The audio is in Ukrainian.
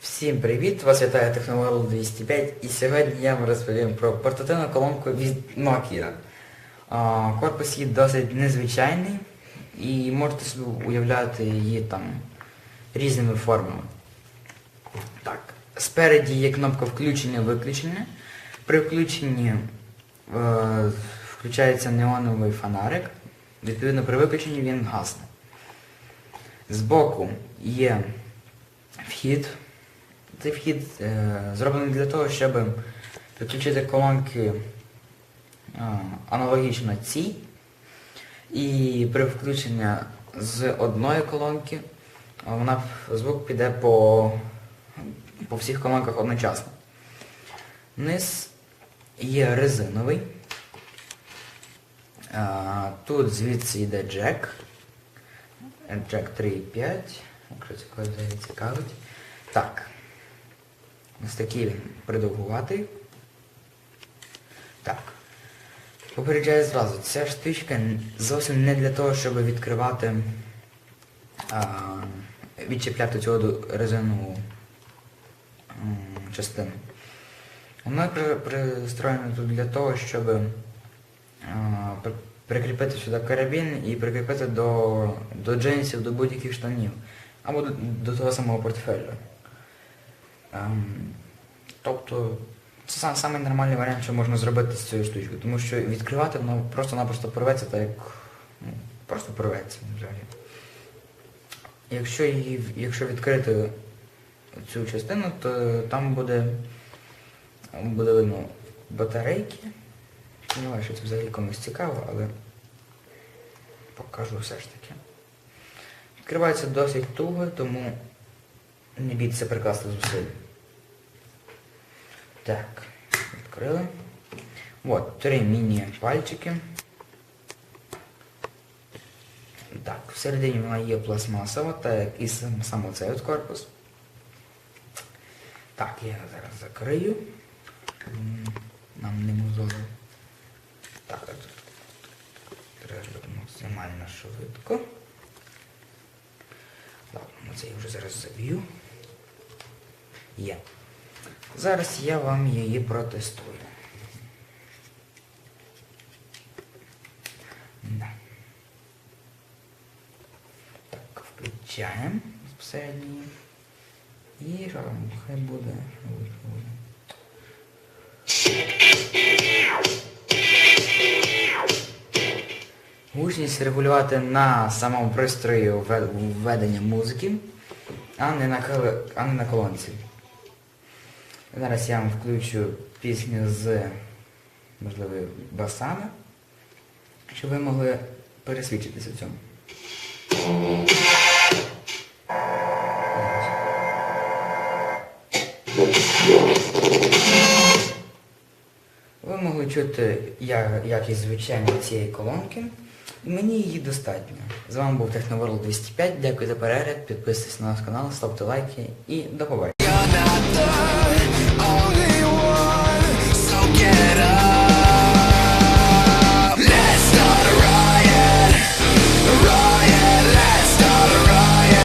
Всім привіт! Вас вітає Техноворл 205 і сьогодні я вам розповім про портативну колонку від Nokia. Корпус її досить незвичайний і можете собі уявляти її там різними формами. Так, спереді є кнопка включення-виключення. При включенні е, включається неоновий фонарик. Відповідно, при виключенні він гасне. Збоку є вхід. Цей вхід е, зроблений для того, щоб підключити колонки е, аналогічно цій. І при включенні з одної колонки е, вона звук піде по, по всіх колонках одночасно. Низ є резиновий. Тут звідси йде джек. Джек 3.5, якщо когось цікавить. Так. Ось такий він придовгуватий. Так. Попереджаю зразу, ця штучка зовсім не для того, щоб відкривати, а, відчіпляти цю резинову частину. Воно при- пристроєно тут для того, щоб а, прикріпити сюди карабін і прикріпити до, до джинсів, до будь-яких штанів. Або до, до того самого портфеля. Ем, тобто це сам, самий нормальний варіант, що можна зробити з цією штучкою, тому що відкривати воно просто-напросто порветься так як ну, просто порветься взагалі. Якщо її, якщо відкрити цю частину, то там буде, буде видно батарейки. Не знаю, що це взагалі комусь цікаво, але покажу все ж таки. Відкривається досить туго, тому не бійтеся прикласти зусиль. Так, відкрили. От, три міні-пальчики. Так, всередині вона є пластмасова, так як і сам, оцей от корпус. Так, я зараз закрию. Нам не мозоло. Так. Треба максимально швидко. Ладно, ну це я вже зараз заб'ю. Є. Зараз я вам її протестую. Да. Так, включаємо безпосередньо. І там, хай буде. Гучність регулювати на самому пристрої введення музики, а не на, а не на колонці. Зараз я вам включу пісню з, можливо, басами, щоб ви могли пересвідчитися в цьому. Ви могли чути якість звучання цієї колонки. І мені її достатньо. З вами був Техноворл 205. Дякую за перегляд, підписуйтесь на наш канал, ставте лайки і до побачення.